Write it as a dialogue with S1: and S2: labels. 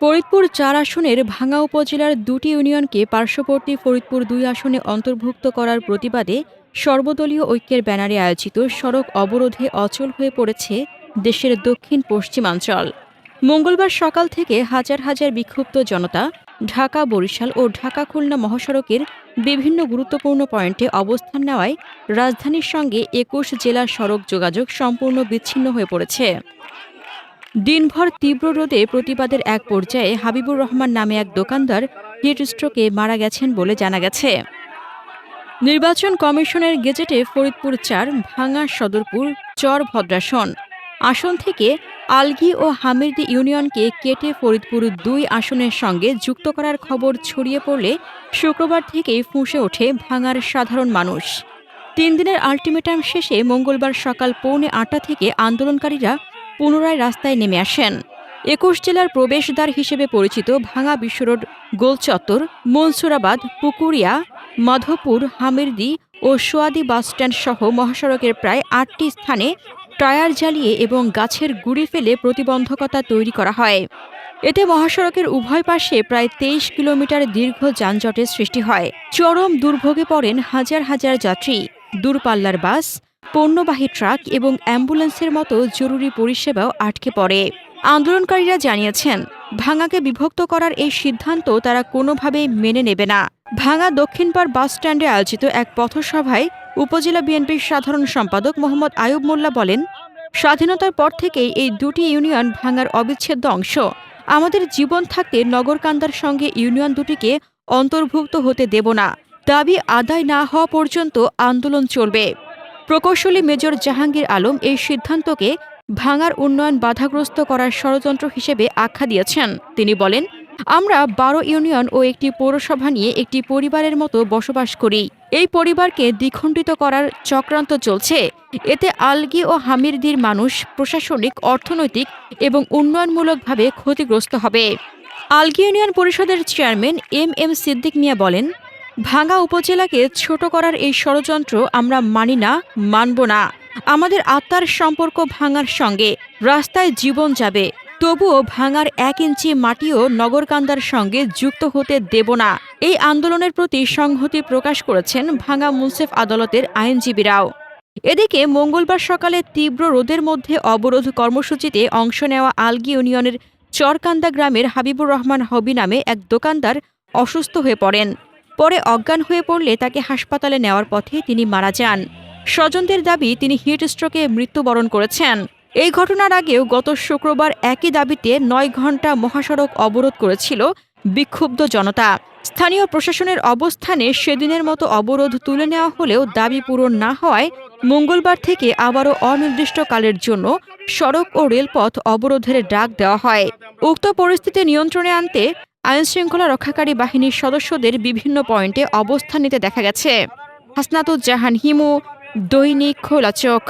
S1: ফরিদপুর চার আসনের ভাঙ্গা উপজেলার দুটি ইউনিয়নকে পার্শ্ববর্তী ফরিদপুর দুই আসনে অন্তর্ভুক্ত করার প্রতিবাদে সর্বদলীয় ঐক্যের ব্যানারে আয়োজিত সড়ক অবরোধে অচল হয়ে পড়েছে দেশের দক্ষিণ পশ্চিমাঞ্চল। মঙ্গলবার সকাল থেকে হাজার হাজার বিক্ষুব্ধ জনতা ঢাকা, বরিশাল ও ঢাকা খুলনা মহাসড়কের বিভিন্ন গুরুত্বপূর্ণ পয়েন্টে অবস্থান নেওয়ায় রাজধানীর সঙ্গে একুশ জেলার সড়ক যোগাযোগ সম্পূর্ণ বিচ্ছিন্ন হয়ে পড়েছে। দিনভর তীব্র রোদে প্রতিবাদের এক পর্যায়ে হাবিবুর রহমান নামে এক দোকানদার হিট স্ট্রোকে মারা গেছেন বলে জানা গেছে। নির্বাচন কমিশনের গেজেটে ফরিদপুর চার ভাঙা সদরপুর চর ভদ্রাসন। আসন থেকে আলগি ও হামিরদি ইউনিয়নকে কেটে ফরিদপুর দুই আসনের সঙ্গে যুক্ত করার খবর ছড়িয়ে পড়লে শুক্রবার থেকেই ফুঁসে ওঠে ভাঙার সাধারণ মানুষ। তিন দিনের আলটিমেটাম শেষে মঙ্গলবার সকাল পৌনে আটটা থেকে আন্দোলনকারীরা পুনরায় রাস্তায় নেমে আসেন। একুশ জেলার প্রবেশদ্বার হিসেবে পরিচিত ভাঙা বিশ্বরোড গোলচত্বর মনসুরাবাদ, পুকুরিয়া, মাধবপুর, হামিরদি ও সোয়াদি বাসস্ট্যান্ড সহ মহাসড়কের প্রায় আটটি স্থানে টায়ার জ্বালিয়ে এবং গাছের গুড়ি ফেলে প্রতিবন্ধকতা তৈরি করা হয়। এতে মহাসড়কের উভয় পাশে প্রায় তেইশ কিলোমিটার দীর্ঘ যানজটের সৃষ্টি হয়। চরম দুর্ভোগে পড়েন হাজার হাজার যাত্রী। দূরপাল্লার বাস পণ্যবাহী ট্রাক এবং অ্যাম্বুলেন্সের মতো জরুরি পরিষেবাও আটকে পড়ে। আন্দোলনকারীরা জানিয়েছেন, ভাঙাকে বিভক্ত করার এই সিদ্ধান্ত তারা কোনোভাবেই মেনে নেবে না। ভাঙা দক্ষিণপাড় বাস স্ট্যান্ডে আয়োজিত এক পথসভায় উপজেলা বিএনপির সাধারণ সম্পাদক মোহাম্মদ আয়ুব মোল্লা বলেন, স্বাধীনতার পর থেকেই এই দুটি ইউনিয়ন ভাঙার অবিচ্ছেদ্য অংশ। আমাদের জীবন থাকতে নগরকান্দার সঙ্গে ইউনিয়ন দুটিকে অন্তর্ভুক্ত হতে দেব না। দাবি আদায় না হওয়া পর্যন্ত আন্দোলন চলবে। প্রকৌশলী মেজর জাহাঙ্গীর আলম এই সিদ্ধান্তকে ভাঙার উন্নয়ন বাধাগ্রস্ত করার ষড়যন্ত্র হিসেবে আখ্যা দিয়েছেন। তিনি বলেন, আমরা বারো ইউনিয়ন ও একটি পৌরসভা নিয়ে একটি পরিবারের মতো বসবাস করি। এই পরিবারকে দ্বিখণ্ডিত করার চক্রান্ত চলছে। এতে আলগি ও হামিরদির মানুষ প্রশাসনিক, অর্থনৈতিক এবং উন্নয়নমূলকভাবে ক্ষতিগ্রস্ত হবে। আলগি ইউনিয়ন পরিষদের chairman M M Siddique Miah বলেন ভাঙ্গা উপজেলাকে ছোট করার এই ষড়যন্ত্র আমরা মানি না, মানব না। আমাদের আত্মার সম্পর্ক ভাঙার সঙ্গে রাস্তায় জীবন যাবে। তবুও ভাঙার এক ইঞ্চি মাটিও নগরকান্দার সঙ্গে যুক্ত হতে দেব না। এই আন্দোলনের প্রতি সংহতি প্রকাশ করেছেন ভাঙা মুন্সেফ আদালতের আইনজীবীরাও। এদিকে মঙ্গলবার সকালে তীব্র রোদের মধ্যে অবরোধ কর্মসূচিতে অংশ নেওয়া আলগি ইউনিয়নের চরকান্দা গ্রামের হাবিবুর রহমান হবি নামে এক দোকানদার অসুস্থ হয়ে পড়েন। পরে অজ্ঞান হয়ে পড়লে তাকে হাসপাতালে নেওয়ার পথে তিনি মারা যান। স্বজনদের দাবি, তিনি হিট স্ট্রোকে মৃত্যুবরণ করেছেন। এই ঘটনার আগেও গত শুক্রবার একই দাবিতে নয় ঘণ্টা মহাসড়ক অবরোধ করেছিল বিক্ষুব্ধ জনতা। স্থানীয় প্রশাসনের অবস্থানে সেদিনের মতো অবরোধ তুলে নেওয়া হলেও দাবি পূরণ না হওয়ায় মঙ্গলবার থেকে আবারও অনির্দিষ্টকালের জন্য সড়ক ও রেলপথ অবরোধের ডাক দেওয়া হয়। উক্ত পরিস্থিতি নিয়ন্ত্রণে আনতে আইনশৃঙ্খলা রক্ষাকারী বাহিনীর সদস্যদের বিভিন্ন পয়েন্টে অবস্থান নিতে দেখা গেছে। হাসনাতুজ্জাহান হিমু, দৈনিক খোলা চোখ